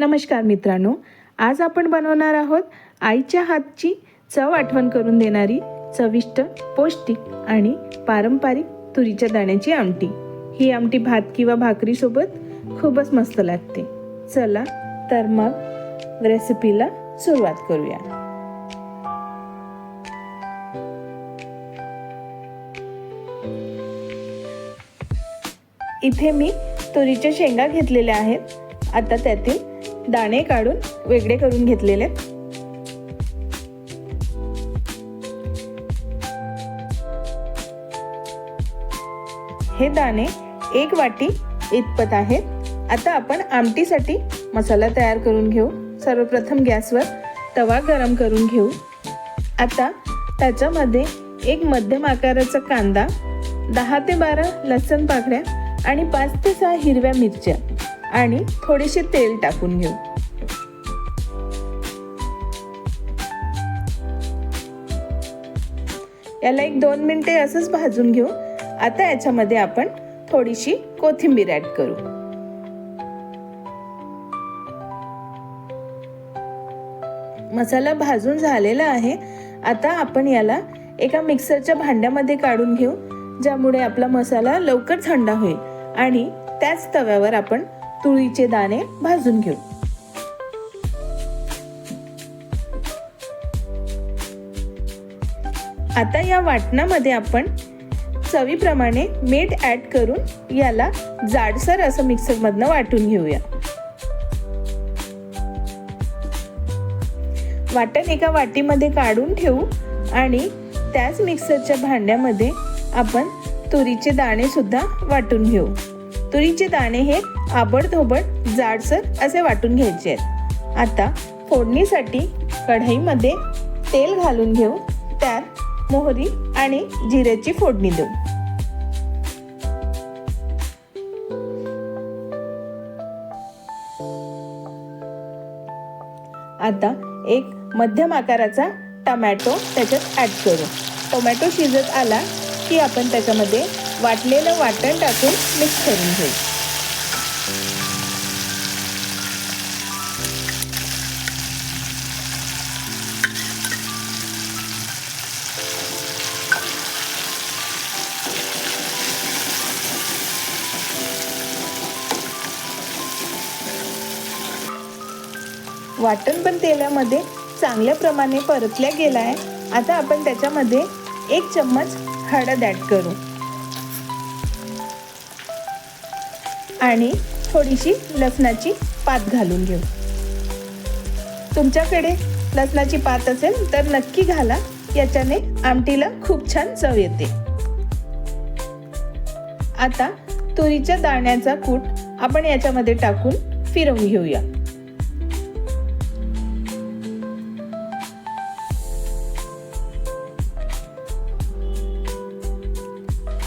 नमस्कार मित्रांनो आज आपण बनवणार आहोत आईच्या हातची चव आठवण करून देणारी चविष्ट पौष्टिक आणि पारंपरिक तुरीच्या दाण्याची आमटी. ही आमटी भात किंवा भाकरीसोबत खूपच मस्त लागते. चला तर मग रेसिपीला सुरुवात करूया. इथे मी तुरीच्या शेंगा घेतलेल्या आहेत. आता त्यातील दाणे काढून वेगळे करून घेतलेले. आहेत. हे दाणे एक वाटी इतपत आहेत. आता आपण आमटीसाठी मसाला तयार करून घेऊ. सर्वप्रथम गॅसवर तवा गरम करून घेऊ. आता त्याच्यामध्ये एक मध्यम आकाराचा कांदा दहा ते बारा लसण पाकळ्या आणि पाच ते सहा हिरव्या मिरच्या. आणि थोडेसे तेल टाकून घेऊ. याला एक दोन मिनिटे असंच भाजून घेऊ. आता याच्यामध्ये आपण थोडीशी कोथिंबीर ऍड करू. मसाला भाजून झालेला आहे. आता आपण याला एका मिक्सरच्या भांड्यामध्ये काढून घेऊ ज्यामुळे आपला मसाला लवकर थंड होईल. आणि त्याच तव्यावर आपण तुळीचे दाणे भाजून घेऊ. आता या वाटणामध्ये आपण चवीप्रमाणे मीठ ऍड करून याला जाडसर असं मिक्सरमधनं वाटून घेऊया. वाटण एका वाटीमध्ये काढून ठेवू आणि त्याच मिक्सरच्या भांड्यामध्ये आपण तुरीचे दाणे सुद्धा वाटून घेऊ. तुरीचे दाणे हे आबडधोबड जाडसर असे वाटून घ्यायचे आहेत. आता फोडणीसाठी कढईमध्ये तेल घालून घेऊ. त्यात मोहरी आणि जिऱ्याची फोडणी देऊ. आता एक मध्यम आकाराचा टमॅटो त्याच्यात ॲड करू. टोमॅटो शिजत आला की आपण त्याच्यामध्ये वाटलेलं वाटण टाकून मिक्स करून घेऊ. वाटण पण तेलामध्ये चांगल्या प्रमाणे परतल्या गेला आहे आता आपण त्याच्यामध्ये एक चम्मच हळद ॲड करू. आणि थोडीशी लसणाची पात घालून घेऊ. तुमच्याकडे लसणाची पात असेल तर नक्की घाला याच्याने आमटीला खूप छान चव येते. आता तुरीच्या दाण्याचा कूट आपण याच्यामध्ये टाकून फिरवून घेऊया.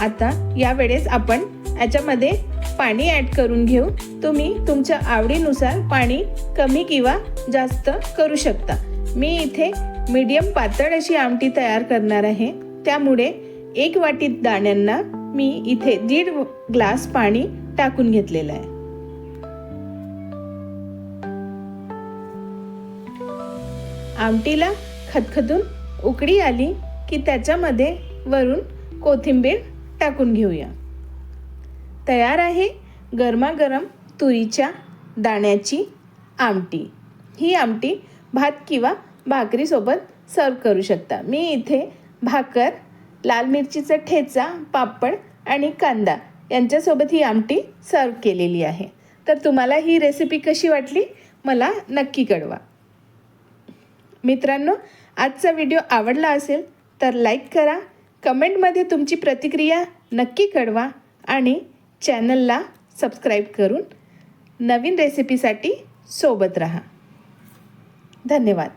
आता यावेळेस आपण याच्यामध्ये पाणी ॲड करून घेऊन तुम्ही तुमच्या आवडीनुसार पाणी कमी किंवा जास्त करू शकता. मी इथे मीडियम पातळ अशी आमटी तयार करणार आहे. त्यामुळे एक वाटी दाण्यांना मी इथे दीड ग्लास पाणी टाकून घेतलेलं आहे. आमटीला खतखतून उकडी आली की त्याच्यामध्ये वरून कोथिंबीर टाकून घेऊया. तयार आहे गरमागरम तुरीच्या दाण्याची आमटी. ही आमटी भात किंवा भाकरीसोबत सर्व करू शकता. मी इथे भाकर लाल मिरचीचा ठेचा पापड आणि कांदा यांच्यासोबत ही आमटी सर्व केलेली आहे. तर तुम्हाला ही रेसिपी कशी वाटली? मला नक्की कळवा. मित्रांनो आजचा व्हिडिओ आवडला असेल तर लाईक करा. कमेंटमध्ये तुमची प्रतिक्रिया नक्की कळवा आणि चॅनलला सबस्क्राईब करून नवीन रेसिपीसाठी सोबत राहा. धन्यवाद.